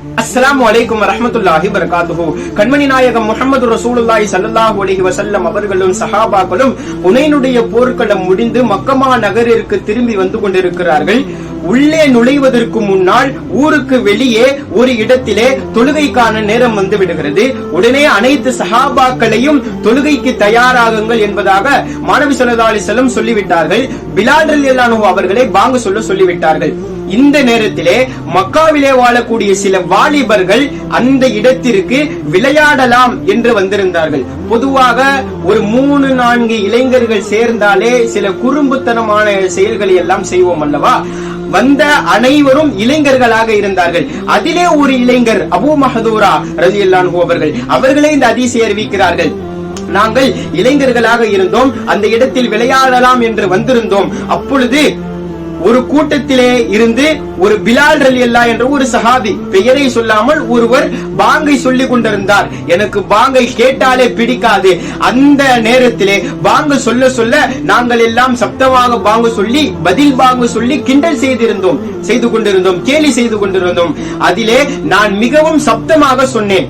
அஸ்லாம் வலைக்கும் ரஹமத்துல்லாஹி வரகாத்துஹு கண்மணி நாயகம் முகமது ரசூலுல்லாஹி ஸல்லல்லாஹு அலைஹி வசல்லம் அவர்களும் சஹாபாக்களும் புனைனுடைய போர்க்களம் முடிந்து மக்கமா நகரிற்கு திரும்பி வந்து கொண்டிருக்கிறார்கள். உள்ளே நுழைவதற்கு முன்னால் ஊருக்கு வெளியே ஒரு இடத்திலே தொழுகைக்கான நேரம் வந்து விடுகிறது. உடனே அனைத்து சஹாபாக்களையும் தொழுகைக்கு தயாராகுங்கள் என்பதாக மாணவி சொல்லதாலி செல்லும் சொல்லிவிட்டார்கள். பிலாடல் அவர்களை பாங்கு சொல்ல சொல்லிவிட்டார்கள். இந்த நேரத்திலே மக்காவிலே வாழக்கூடிய சில வாலிபர்கள் அந்த இடத்திற்கு விளையாடலாம் என்று வந்திருந்தார்கள். பொதுவாக ஒரு மூணு நான்கு இளைஞர்கள் சேர்ந்தாலே சில குறும்புத்தனமான செயல்களை எல்லாம் செய்வோம் அல்லவா? வந்த அனைவரும் இளைஞர்களாக இருந்தார்கள். அதிலே ஒரு இளைஞர் அபூ மஹதூரா ரலியல்லாஹு அவர்கள் அவர்களே இந்த அதிசய அறிவிக்கிறார்கள். நாங்கள் இளைஞர்களாக இருந்தோம் அந்த இடத்தில் விளையாடலாம் என்று வந்திருந்தோம். அப்பொழுது ஒரு கூட்டத்திலே இருந்து ஒரு பிலால் ரலி அல்லா என்ற ஒரு சஹாபி பெயரை சொல்லாமல் ஒருவர் பாங்கை சொல்லிக் கொண்டிருந்தார். எனக்கு பாங்கை கேட்டாலே பிடிக்காது. அந்த நேரத்திலே பாங்கு சொல்ல சொல்ல நாங்கள் எல்லாம் சப்தமாக பாங்கு சொல்லி பதில் பாங்கு சொல்லி கிண்டல் செய்திருந்தோம். செய்து கொண்டிருந்தோம் கேலி செய்து கொண்டிருந்தோம். அதிலே நான் மிகவும் சப்தமாக சொன்னேன்.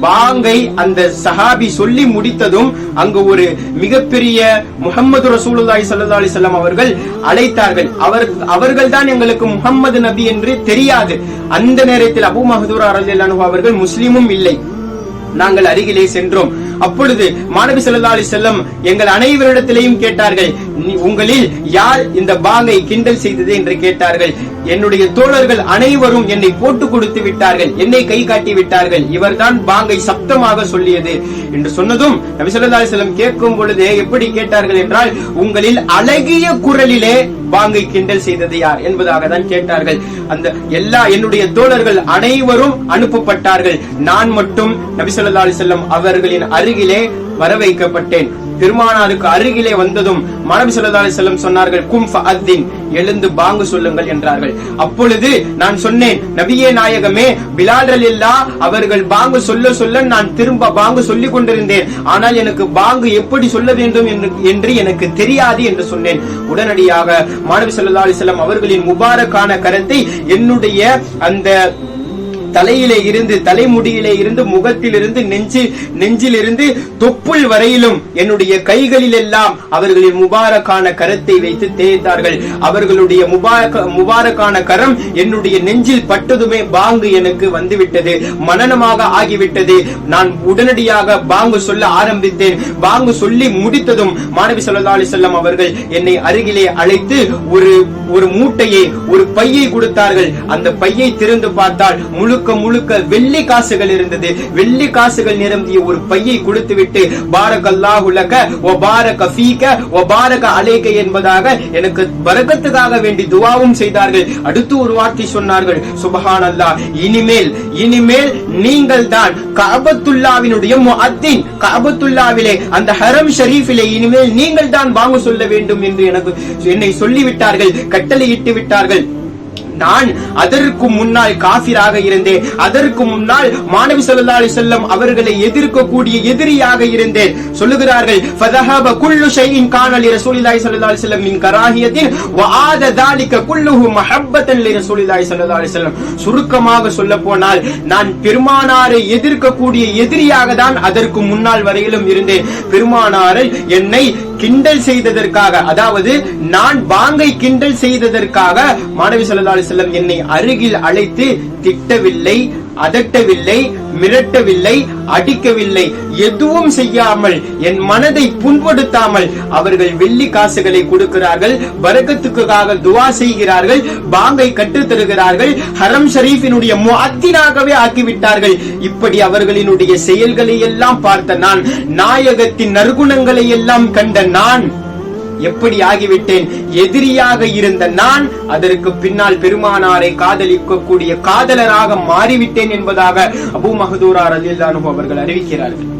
பாங்கை அந்த சஹாபி சொல்லி முடித்ததும் அங்கு ஒரு மிகப்பெரிய முகமது ரசூலுல்லாய் சல்லா அலி செல்லம் அவர்கள் அழைத்தார்கள். அவர் அவர்கள் தான் எங்களுக்கு முகம்மது நபி என்று தெரியாது. அந்த நேரத்தில் அபூ மஹதூர் அரல் அவர்கள் முஸ்லிமும் இல்லை. நாங்கள் அருகிலே சென்றோம். அப்பொழுது மாணவி செல்லா அலி செல்லம் எங்கள் அனைவரிடத்திலையும் கேட்டார்கள் உங்களில் யார் இந்த பாங்கை கிண்டல் செய்தது என்று கேட்டார்கள். என்னுடைய தோழர்கள் அனைவரும் என்னை போட்டு கொடுத்து விட்டார்கள் என்னை கை காட்டி விட்டார்கள். இவர்தான் பாங்கை சப்தமாக சொல்லியது என்று சொன்னதும் நபி சொல்லா செல்லம் கேட்கும் பொழுது எப்படி கேட்டார்கள் என்றால் உங்களில் அழகிய குரலிலே பாங்கை கிண்டல் செய்தது யார் என்பதாக தான் கேட்டார்கள். அந்த எல்லா என்னுடைய தோழர்கள் அனைவரும் அனுப்பப்பட்டார்கள். நான் மட்டும் நபி சொல்லா செல்லம் அவர்களின் அருகிலே வர வைக்கப்பட்டேன் பெருமானாருக்கு அருகிலே வந்ததும் மனபி சொல்லதாலே செல்லம் சொன்னார்கள் கும் ஃபஅத்தின் எழுந்து பாங்கு சொல்லுங்கள் என்றார்கள். அப்பொழுது நான் சொன்னேன் நபியே நாயகமே பிலால் இல்லா அவர்கள் பாங்கு சொல்ல சொல்ல நான் திரும்ப பாங்கு சொல்லிக் கொண்டிருந்தேன். ஆனால் எனக்கு பாங்கு எப்படி சொல்ல வேண்டும் என்று என்று எனக்கு தெரியாது என்று சொன்னேன். உடனடியாக மாணவி சொல்லதாலே செல்லம் அவர்களின் முபாரக்கான கரத்தை என்னுடைய அந்த தலையிலே இருந்து தலைமுடியிலே இருந்து முகத்திலிருந்து நெஞ்சு நெஞ்சிலிருந்து தொப்புள் வரையிலும் என்னுடைய கைகளில் எல்லாம் அவர்களின் முபாரக்கான கரத்தை வைத்து தேய்த்தார்கள். அவர்களுடைய முபாரக முபாரக்கான கரம் என்னுடைய நெஞ்சில் பட்டதுமே பாங்கு எனக்கு வந்துவிட்டது. மனனமாக ஆகிவிட்டது. நான் உடனடியாக பாங்கு சொல்ல ஆரம்பித்தேன். பாங்கு சொல்லி முடித்ததும் மாணவி ஸல்லல்லாஹு அலிசல்லாம் அவர்கள் என்னை அருகிலே அழைத்து ஒரு ஒரு மூட்டையை ஒரு பையை கொடுத்தார்கள். அந்த பையை திறந்து பார்த்தால் முழுக்க முழுக்க முழுக்க வெள்ளி காசுகள் இருந்தது. வெள்ளி காசுகள் நிரம்பிய ஒரு பையை கொடுத்துவிட்டு பாரக்கல்லாஹு உலக ஓ பாரக ஃபீக ஓ பாரக அலைக என்பதாக எனக்கு பரகத்துக்காக வேண்டி துவாவும் செய்தார்கள். அடுத்து ஒரு வார்த்தை சொன்னார்கள். சுபஹான் அல்லா இனிமேல் இனிமேல் நீங்கள் தான் காபத்துல்லாவினுடைய முஅத்தின் காபத்துல்லாவிலே அந்த ஹரம் ஷரீஃபிலே இனிமேல் நீங்கள் தான் வாங்க சொல்ல வேண்டும் என்று எனக்கு என்னை சொல்லிவிட்டார்கள். கட்டளையிட்டு விட்டார்கள். நான் அதற்கு முன்னால் காபிராக இருந்தேன். அதற்கு முன்னால் மாணவி சல்லா செல்லம் அவர்களை எதிர்க்கக்கூடிய எதிரியாக இருந்தேன். சொல்லுகிறார்கள் சுருக்கமாக சொல்ல போனால் நான் பெருமானாரை எதிர்க்கக்கூடிய எதிரியாக தான் அதற்கு முன்னால் வரையிலும் இருந்தேன். பெருமானாரை என்னை கிண்டல் செய்ததற்காக அதாவது நான் பாங்கை கிண்டல் செய்ததற்காக மாணவி சல்லா அலைஹி என்னை அருகில் அழைத்து திட்டவில்லை. அதட்டவில்லை மிரட்டவில்லை அடிக்கவில்லை எதுவும் செய்யாமல் என் மனதை புண்படுத்தாமல் அவர்கள் வெள்ளி காசுகளை கொடுக்கிறார்கள் வரக்கத்துக்காக துவா செய்கிறார்கள் பாங்கை கற்றுத் தருகிறார்கள் ஹரம் ஷரீஃபினுடைய முஅத்தினாகவே ஆக்கிவிட்டார்கள். இப்படி அவர்களினுடைய செயல்களை எல்லாம் பார்த்த நான் நாயகத்தின் நற்குணங்களை எல்லாம் கண்ட நான் எப்படி ஆகிவிட்டேன் எதிரியாக இருந்த நான் அதற்கு பின்னால் பெருமானாரை காதலிக்கக்கூடிய காதலராக மாறிவிட்டேன் என்பதாக அபு மஹதூரா ரலியல்லாஹு அவர்கள் அறிவிக்கிறார்கள்.